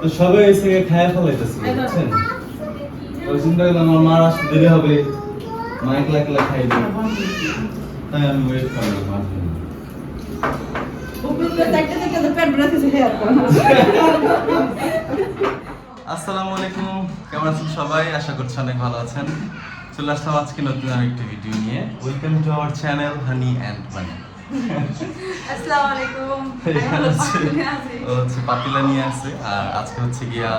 তো সবাই এসে খায় ফেলাইতেছে বুঝছেন? ওই চিন্তা করলাম আমার মার আসতে দেরি হবে মা একলা একলা খাইবে তাই আমি ওয়েট করলাম মার জন্য। আসসালামু আলাইকুম কেমন আছেন সবাই? আশা করছি অনেক ভালো আছেন। চলে আসলাম আজকে নতুন আরেকটি ভিডিও নিয়ে। Welcome to our channel honey and money আসসালামু আলাইকুম হচ্ছে ও হচ্ছে পাতিলা নিয়ে আসছে আর আজকে হচ্ছে গিয়া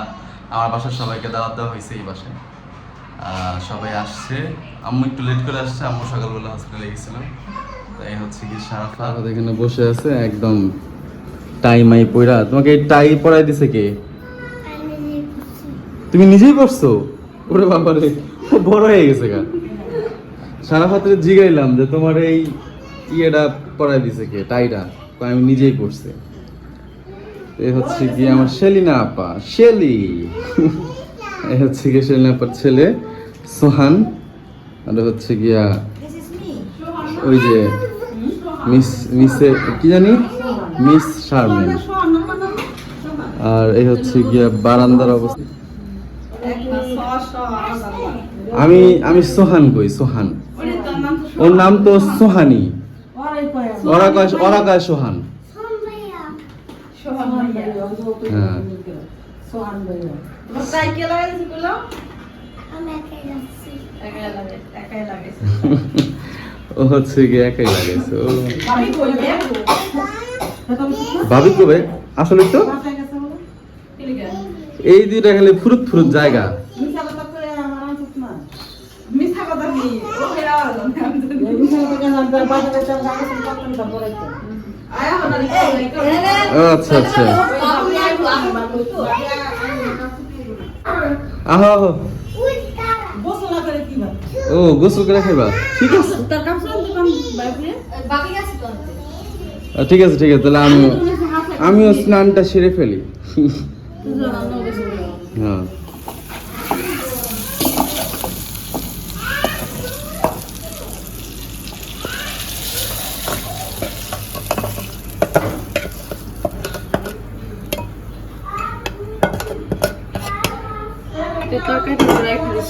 আমার বাসার সবাইকে দাওয়াত দেওয়া হয়েছে এই বাসায়। সবাই আসছে। আম্মু একটু লেট করে আসছে। আম্মু সকালবেলা হসপিটালে গেছিল। তাই হচ্ছে কি সারাফা এখানে বসে আছে একদম টাই মাই পয়রা তোমাকে টাই পরাই দিছে কে? তুমি নিজেই পড়ছো? ওরে বাবা রে ও বড় হয়ে গেছে গা। সারাফাতের জিগাইলাম যে তোমার এই ইয়েটা পরাই দিছে কে টাইটা কয়, আমি নিজেই পড়ছি। এ হচ্ছে কি আমার শেলিনা আপা। শেলি! এ হচ্ছে কি শেলিনা আপার ছেলে, সোহান। আর হচ্ছে গিয়া ওই যে মিস, মিসে, কি জানি? মিস শারমিন। আর এই হচ্ছে গিয়া বারান্দার অবস্থা। আমি আমি সোহান কই, সোহান। ওর নাম তো সোহানি। ওরা কয় ওরা কয় সোহান হ্যাঁ। ও হচ্ছে গিয়ে একাই লাগাইছে ও। ভাবি কবে আসলে তো? এই দুইটা খালি ফুরুত ফুরুত জায়গা। আচ্ছা আচ্ছা। আহ। ও গোসল করে খাইবা। ঠিক আছে। ঠিক আছে ঠিক আছে। তাহলে আমিও আমিও স্নানটা সেরে ফেলি। হ্যাঁ।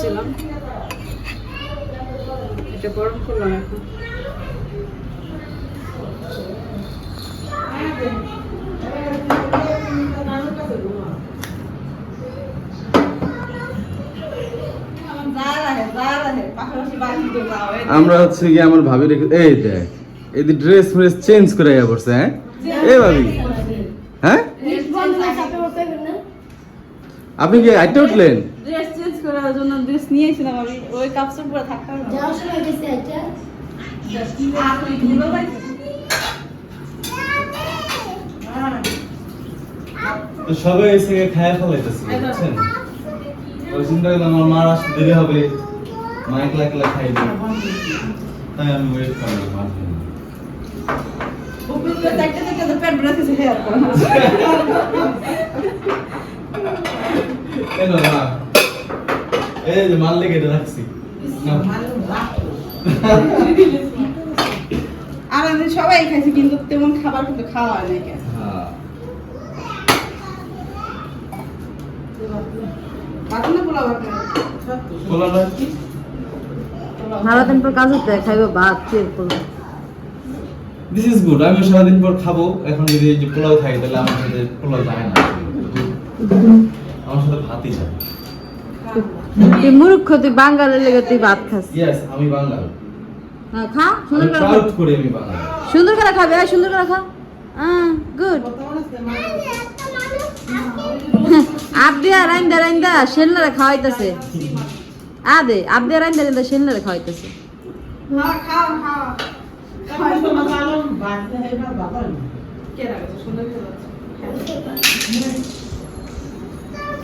করে রেখে দিয়েছিলাম এটা গরম করলাম এখন। আমরা হচ্ছে কি আমার ভাবি রেখে এই দেখ এই ড্রেস ফ্রেস চেঞ্জ করে আইয়া পড়ছে হ্যাঁ? এই ভাবি। হ্যাঁ? আপনি কি আইতে উঠলেন? করার জন্য ড্রেস নিয়েছিলাম আমি। ওই কাপড় পরে থাকতে হবে না। তো সবাই এসে খায় ফেলাইতেছে বুঝছেন? ওই চিন্তা করলাম আমার মার আসতে দেরি হবে। মা একলা একলা খাই খাইবে তাই আমি ওয়েট করলাম মার জন্য। কেন। মা এই যে মাল লেগে রাখছি। নাও। আর আমি সবাই খাইছে কিন্তু তেমন খাবার কিন্তু খাওয়া হয় না? সারাদিন পর কাজ হতে খাইবে ভাত দিস ইজ গুড আমি সারাদিন পর খাব। এখন যদি এই যে পোলাও খাই তাহলে আমার সাথে পোলাও যায় না। আমার সাথে ভাতই যায় তুই মূর্খ তুই বাঙালির লেগে তুই ভাত খাস। ইয়েস আমি বাঙাল। হ্যাঁ, খা সুন্দর করে খা। প্রাউড করি আমি বাঙাল। সুন্দর করে খাবে সুন্দর করে খা। হ্যাঁ গুড আবদিয়া রাইন্দা রাইন্দা শেলনারে খাওয়াইতেছে। আদে আবদিয়া রাইন্দা রাইন্দা শেলনারে খাওয়াইতেছে। খাও খাও খাও কে রাখছে সুন্দর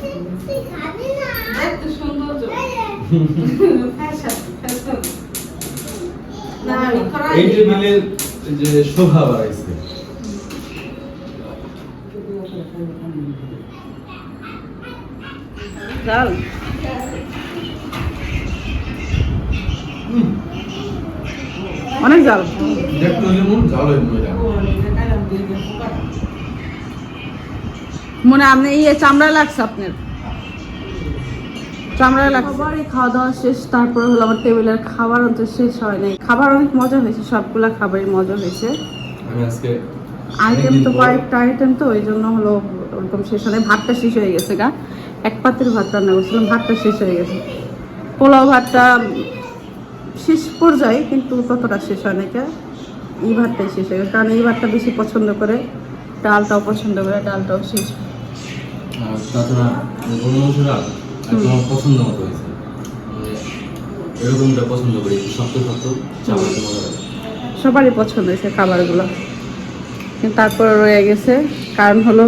করে সুন্দর তো। ফ্যাশন ফ্যাশন না আমি করা এই টেবিলের যে শোভা বাড়াইছে। ডাল অনেক জাল দেখতে মন ঝাল হইবে এটা মনে আপনি ইয়ে চামড়া লাগছে আপনার। চামড়া লাগছে। সবারই খাওয়া দাওয়া শেষ তারপরে হলো আমার টেবিলের খাবার শেষ হয় নাই। খাবার অনেক মজা হয়েছে সবগুলা খাবারই মজা হয়েছে। আমি আজকে আইটেম তো কয়েকটা আইটেম তো ওই জন্য হলো ওরকম শেষ হয় ভাতটা শেষ হয়ে গেছে গা। এক পাত্রের ভাত রান্না করছিলাম ভাতটা শেষ হয়ে গেছে। পোলাও ভাতটা শেষ পর্যায়ে কিন্তু ততটা শেষ হয় নাকি এই ভাতটাই শেষ হয়ে গেছে কারণ এই ভাতটা বেশি পছন্দ করে ডালটাও পছন্দ করে ডালটাও শেষ। আর তাছাড়া গরু মাংসটা একদম আমার পছন্দ মতো হয়েছে। মানে এরকমটা পছন্দ করি শক্ত শক্ত চাপাতে মজা লাগে। সবারই পছন্দ হয়েছে খাবারগুলো। কিন্তু তারপরে রয়ে গেছে কারণ হলো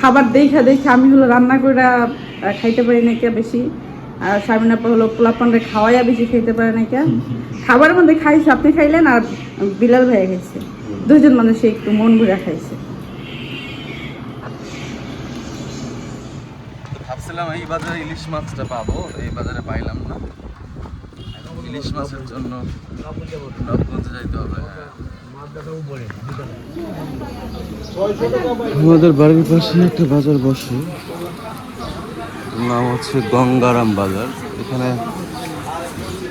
খাবার দেখা দেখে আমি হলো রান্না করে খাইতে পারি না কে বেশি। আর সামিনাপা হলো পোলাপানরে খাওয়াইয়া বেশি খাইতে পারে না কে। খাবারের মধ্যে খাইছে আপনি খাইলেন আর বিলাল ভাইয়া খাইছে। দুজন মানুষ একটু মন ভরে খাইছে। ভাবছিলাম এই বাজারে ইলিশ মাছটা পাবো, এই বাজারে পাইলাম না। ইলিশ মাছের জন্য নবগঞ্জে যাইতে হবে আমাদের বাড়ির পাশে একটা বাজার নাম হচ্ছে গঙ্গারাম বাজার। এখানে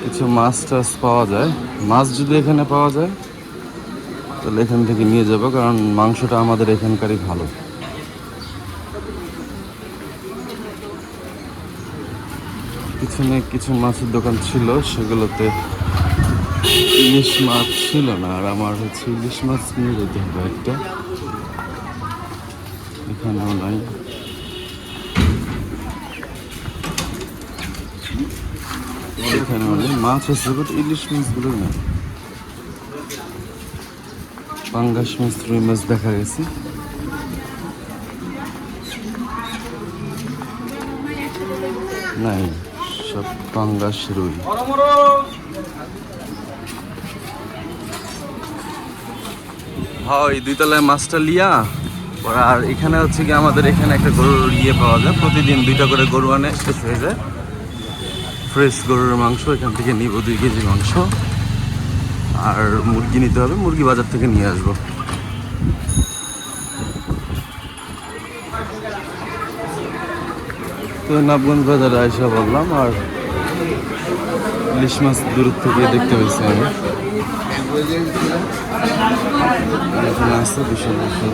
কিছু মাছ টাছ পাওয়া যায়। মাছ যদি এখানে পাওয়া যায়, তাহলে এখান থেকে নিয়ে যাব, কারণ মাংসটা আমাদের এখানকারই ভালো। পিছনে কিছু মাছের দোকান ছিল, সেগুলোতে ইলিশ মাছ ছিল না, আর আমার হচ্ছে ইলিশ মাছ নিয়ে যেতে হবে একটা। এখানেও নাই। এখানেও নেই। মাছ আছে ইলিশ মাছগুলো না পাঙ্গাস মাছ, রুই মাছ দেখা গেছে। নাই। সব পাঙ্গাস হয় দুই তলায় মাছটা লিয়া আর এখানে হচ্ছে কি আমাদের এখানে একটা গরুর ইয়ে পাওয়া যায়। প্রতিদিন দুইটা করে গরু আনে, শেষ হয়ে যায়। ফ্রেশ গরুর মাংস, এখান থেকে নিব দুই কেজি মাংস। আর মুরগি নিতে হবে, মুরগি বাজার থেকে নিয়ে আসব। তো নবগঞ্জ বাজারে আইসা বললাম আর ইলিশ মাছ দূর থেকে দেখতে পেয়েছি আমি এখানে আছে বিশাল বিশাল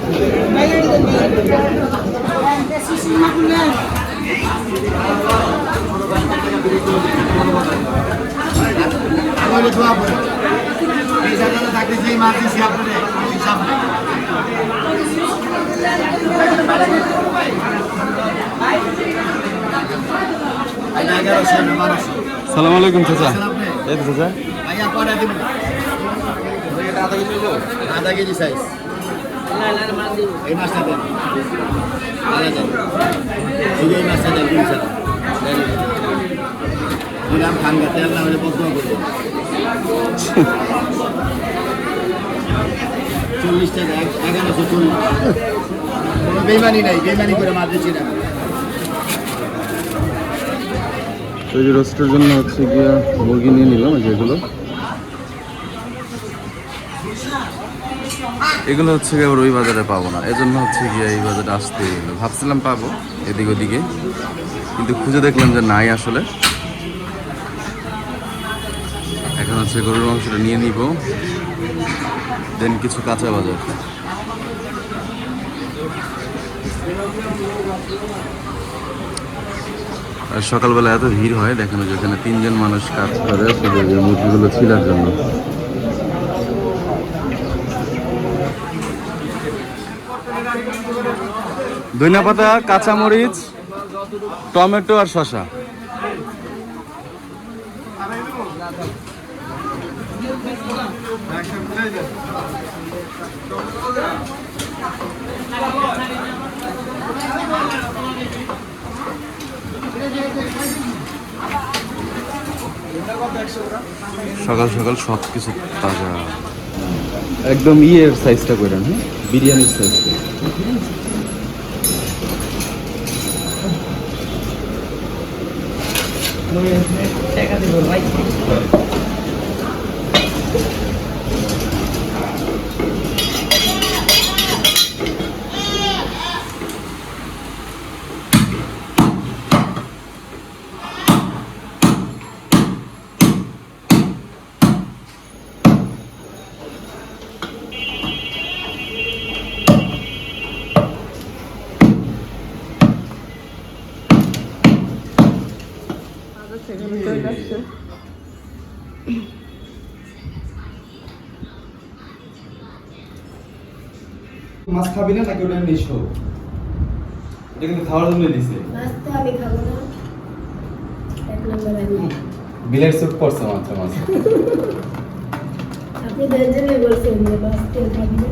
আমাদের দোয়া করে এই জায়গাটা থাকলে যেই মাছ দিছি আপনাদের হিসাব নেই আইনা এগারোশো না বারোশো সালাম আলাইকুম চাচা? এই তো চাচা। আধা কেজি সাইজ এই মাছটা দেন। এই মাছটা দেন তিন চার দিলাম ঠান্ডা তেল না হলে বদ্ধ করব। চল্লিশ টাকা এগারোশো চল্লিশ। কোনো বেমানি নাই বেমানি করে মাছ দিচ্ছি না। তো এই রোস্টের জন্য হচ্ছে গিয়া মুরগি নিয়ে নিলাম, এই যেগুলো এগুলো। হচ্ছে গিয়ে ওই বাজারে পাবো না। এজন্য হচ্ছে গিয়ে এই বাজারে আসতে ভাবছিলাম পাবো এদিক ওদিকে, কিন্তু খুঁজে দেখলাম যে নাই আসলে। এখন হচ্ছে গরুর মাংসটা নিয়ে নিব, দেন কিছু কাঁচা বাজার। সকালবেলা এত ভিড় হয়, দেখেন যেখানে তিনজন মানুষ কাজ করে মুরগিগুলো ছিলার জন্য। ধনিয়া পাতা কাঁচামরিচ, টমেটো আর শসা। সকাল সকাল সব কিছু তাজা। একদম ইয়ের সাইজটা করে হ্যাঁ বিরিয়ানির সাইজটা মাছ খাবি না নাকি ওটা নিছো এটা কিন্তু খাওয়ার জন্য দিছে। মাছ তো আমি খাব না। এক নম্বর আমি। বিলের চোখ করছে মাছ মাছ। আপনি দুজনে বলছেন যে মাছ তেল খাবি না।